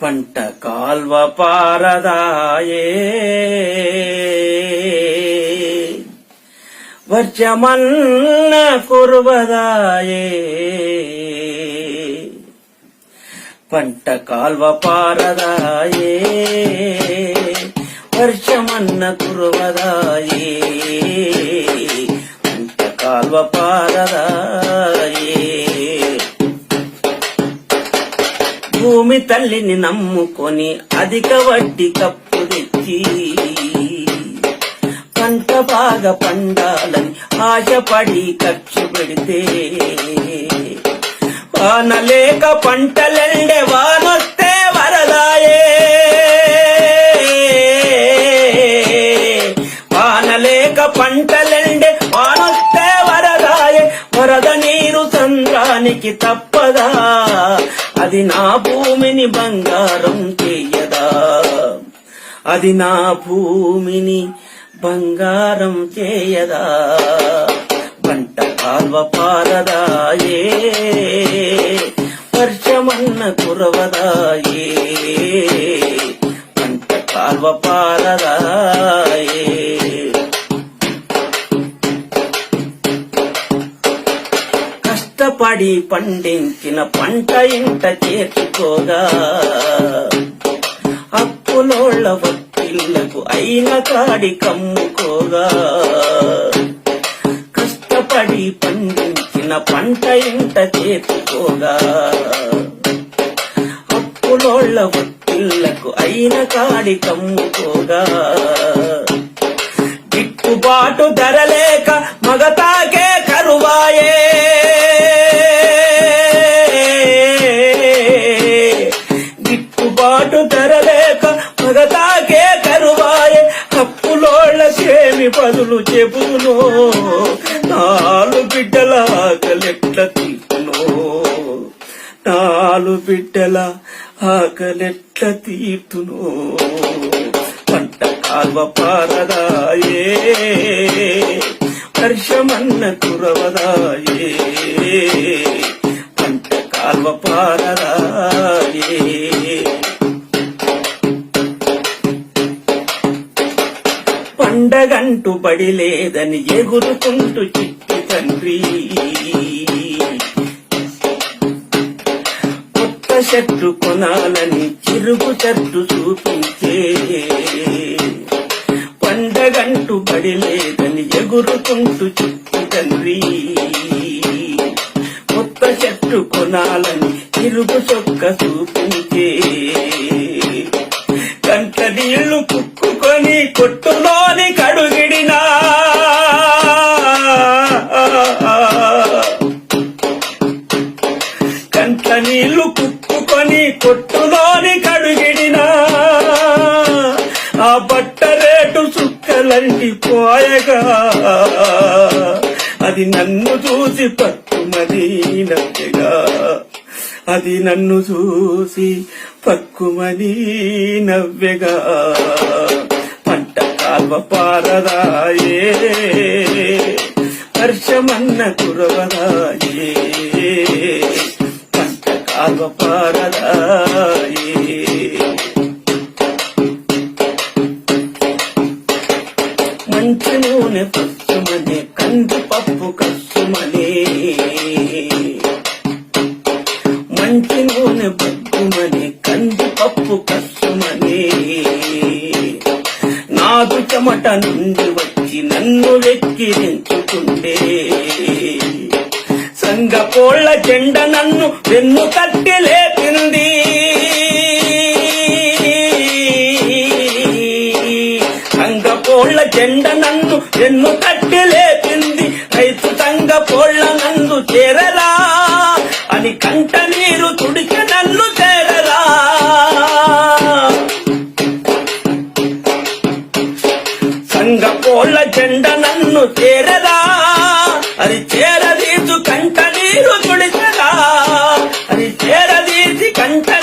పంట కాల్వ పారదాయే వర్షమన్న కురువదాయే పంట కాల్వ పారదాయే వర్షమన్న కురువదాయే పంట కాల్వ పారదాయే భూమి తల్లిని నమ్ముకొని అధిక వడ్డీ కప్పు తెచ్చి పంట బాగా పండాలని ఆశపడి ఖర్చు పెడితే వానలేక పంటలెండే వానొస్తే వరదాయే. వానలేక పంటలెండే వానొస్తే వరదాయే. వరద నీరు చంద్రానికి తప్పదా? అది నా భూమిని బంగారం చేయదా? అది నా భూమిని బంగారం చేయదా? పంట కాల్వ పారదాయే వర్షమన్న కురవదాయే పంట కాల్వ పారదా పడి పండించిన పంట ఇంట చేర్చుకోగా. అప్పులోళ్ళ వత్తిళ్ళకు అయిన కాడి కమ్ముకోగా. కష్టపడి పండించిన పంట ఇంట చేర్చుకోగా. అప్పులోళ్ళ వత్తిళ్ళకు అయిన కాడి కమ్ముకోగా. బిడ్డల ఆకలెట్ల తీర్తును. పంట కాల్వ పారదాయే వర్షమన్న కురవదాయే. పంట కాల్వ పారదాయే. పండగంటు పడిలేదని ఎగురుకుంటూ చిట్టి తండ్రి. షర్టు కొనాలని చిరుగు షర్టు చూపించే. పండగంటూ బడి లేదని ఎగురుకుంటూ చిట్టి తండ్రి. కొత్త షర్టు కొనాలని చిరుగు చొక్క చూపించే. కంట నీళ్ళు కుక్కుకొని కొట్టులోని కడుగిడినా. కంట నీళ్ళు పని కొట్టులోని కడుగిడినా ఆ బట్ట రేటు సుక్కలంటి పోయగా అది నన్ను చూసి పక్కుమది నచ్చగా అది నన్ను చూసి పక్కుమది నవ్వెగా. పంట కాల్వ పారదాయే హర్షమన్న కురవదాయే. పంట కాల్వ మంచి నూనె పచ్చుమని కంది పప్పు కస్సుమనే మంచి నూనె పచ్చుమని కంది పప్పు కస్సుమని నాదు చెమట నుండి వచ్చి నన్ను వెక్కిరించుకుంటే సంగ కోళ్ళ చెండ నన్ను వెన్ను తట్టి లేపింది. సంగ కోళ్ళ చెండ నన్ను వెన్ను తట్టి లేపింది. రైతు సంగ కోళ్ళ చేరరా. అని కంట నీరు తుడిచి నన్ను చేరరా. సంగ కోళ్ళ జెండ నన్ను చేరరా. అది చేరది canta.